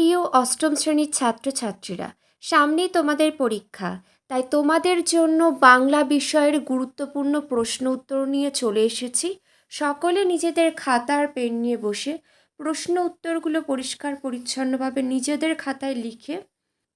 প্রিয় অষ্টম শ্রেণির ছাত্রছাত্রীরা, সামনেই তোমাদের পরীক্ষা। তাই তোমাদের জন্য বাংলা বিষয়ের গুরুত্বপূর্ণ প্রশ্ন উত্তর নিয়ে চলে এসেছি। সকলে নিজেদের খাতার পেন নিয়ে বসে প্রশ্ন উত্তরগুলো পরিষ্কার পরিচ্ছন্নভাবে নিজেদের খাতায় লিখে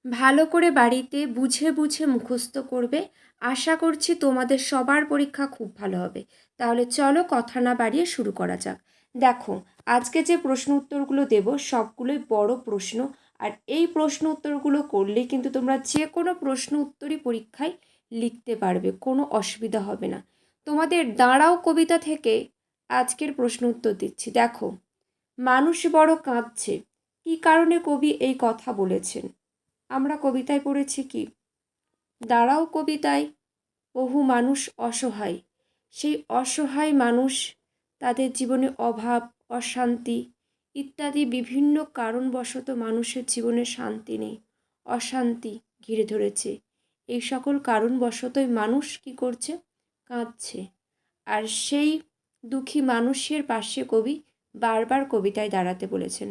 ভালো করে বাড়িতে বুঝে বুঝে মুখস্থ করবে। আশা করছি তোমাদের সবার পরীক্ষা খুব ভালো হবে। তাহলে চলো কথা না বাড়িয়ে শুরু করা যাক। দেখো, আজকে যে প্রশ্ন উত্তরগুলো দেব, সবগুলোই বড় প্রশ্ন। আর এই প্রশ্ন উত্তরগুলো করলে কিন্তু তোমরা যে কোনো প্রশ্ন উত্তরই পরীক্ষায় লিখতে পারবে, কোনো অসুবিধা হবে না। তোমাদের দাঁড়াও কবিতা থেকে আজকের প্রশ্ন উত্তর দিচ্ছি। দেখো, মানুষ বড় কাঁদছে। কী কারণে কবি এই কথা বলেছেন? আমরা কবিতায় পড়েছি কি, দাঁড়াও কবিতায়, বহু মানুষ অসহায়। সেই অসহায় মানুষ তাদের জীবনে অভাব, অশান্তি ইত্যাদি বিভিন্ন কারণবশত মানুষের জীবনে শান্তি নেই, অশান্তি ঘিরে ধরেছে। এই সকল কারণবশতই মানুষ কি করছে? কাঁদছে। আর সেই দুঃখী মানুষের পাশে কবি বারবার কবিতায় দাঁড়াতে বলেছেন,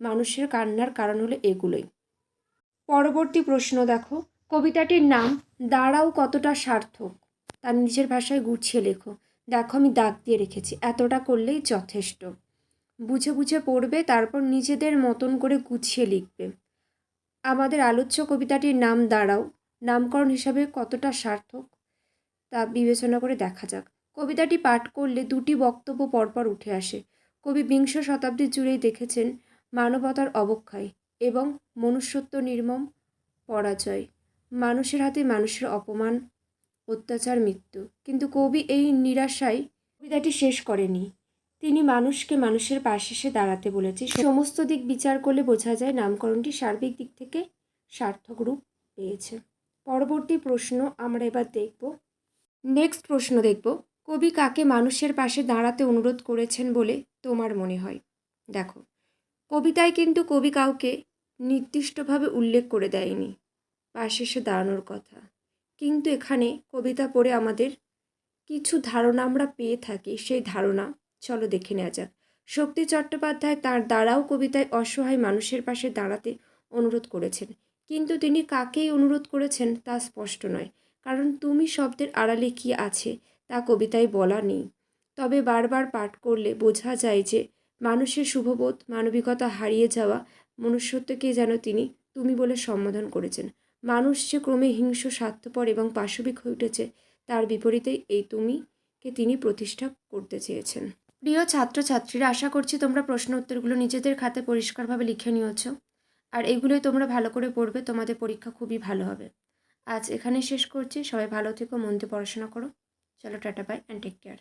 মানুষের কান্নার কারণ হলো এগুলোই। পরবর্তী প্রশ্ন দেখো। কবিতাটির নাম, দাঁড়াও কতটা সার্থক। তার নিজের ভাষায় গুছিয়ে লেখো। দেখো আমি দাগ দিয়ে রেখেছি, এতটা করলেই যথেষ্ট। বুঝে বুঝে পড়বে, তারপর নিজেদের মতন করে গুছিয়ে লিখবে। আমাদের আলোচ্য কবিতাটির নাম দাঁড়াও, নামকরণ হিসাবে কতটা সার্থক, তা বিবেচনা করে দেখা যাক। কবিতাটি পাঠ করলে দুটি বক্তব্য পরপর উঠে আসে। কবি বিংশ শতাব্দী জুড়েই দেখেছেন মানবতার অবক্ষয় এবং মনুষ্যত্ব নির্মম পরাজয়। মানুষের হাতে মানুষের অপমান অত্যাচার, মৃত্যু। কিন্তু কবি এই নিরাশায় কবিতাটি শেষ করেনি। তিনি মানুষকে মানুষের পাশে এসে দাঁড়াতে বলেছে সমস্ত দিক বিচার করলে বোঝা যায় নামকরণটি সার্বিক দিক থেকে সার্থক রূপ পেয়েছে। পরবর্তী প্রশ্ন আমরা এবার দেখব। নেক্সট প্রশ্ন দেখব। কবি কাকে মানুষের পাশে দাঁড়াতে অনুরোধ করেছেন বলে তোমার মনে হয়? দেখো, কবিতায় কিন্তু কবি কাউকে নির্দিষ্টভাবে উল্লেখ করে দেয়নি। পাশে এসে দাঁড়ানোর কথা। কিন্তু এখানে কবিতা পড়ে আমাদের কিছু ধারণা আমরা পেয়ে থাকি, সেই ধারণা। চলো দেখে নেওয়া যাক। শক্তি চট্টোপাধ্যায় তার দ্বারাও কবিতায় অসহায় মানুষের পাশে দাঁড়াতে অনুরোধ করেছেন। কিন্তু তিনি কাকেই অনুরোধ করেছেন তা স্পষ্ট নয়। কারণ তুমি শব্দের আড়ালে কী আছে তা কবিতায় বলা নেই। তবে বারবার পাঠ করলে বোঝা যায় যে মানুষের শুভবোধ, মানবিকতা হারিয়ে যাওয়া মনুষ্যত্বকে যেন তিনি তুমি বলে সম্বোধন করেছেন। মানুষ যে ক্রমে হিংস্র, স্বার্থপর এবং পাশবিক হয়ে উঠেছে, তার বিপরীতেই এই তুমিকে তিনি প্রতিষ্ঠা করতে চেয়েছেন। প্রিয় ছাত্রছাত্রীরা, আশা করছি তোমরা প্রশ্ন উত্তরগুলো নিজেদের খাতে পরিষ্কারভাবে লিখে নিয়েছ। আর এগুলোই তোমরা ভালো করে পড়বে, তোমাদের পরীক্ষা খুবই ভালো হবে। আজ এখানে শেষ করছি। সবাই ভালো থেকো, মন দিয়ে পড়াশোনা করো। চলো, tata bye and take care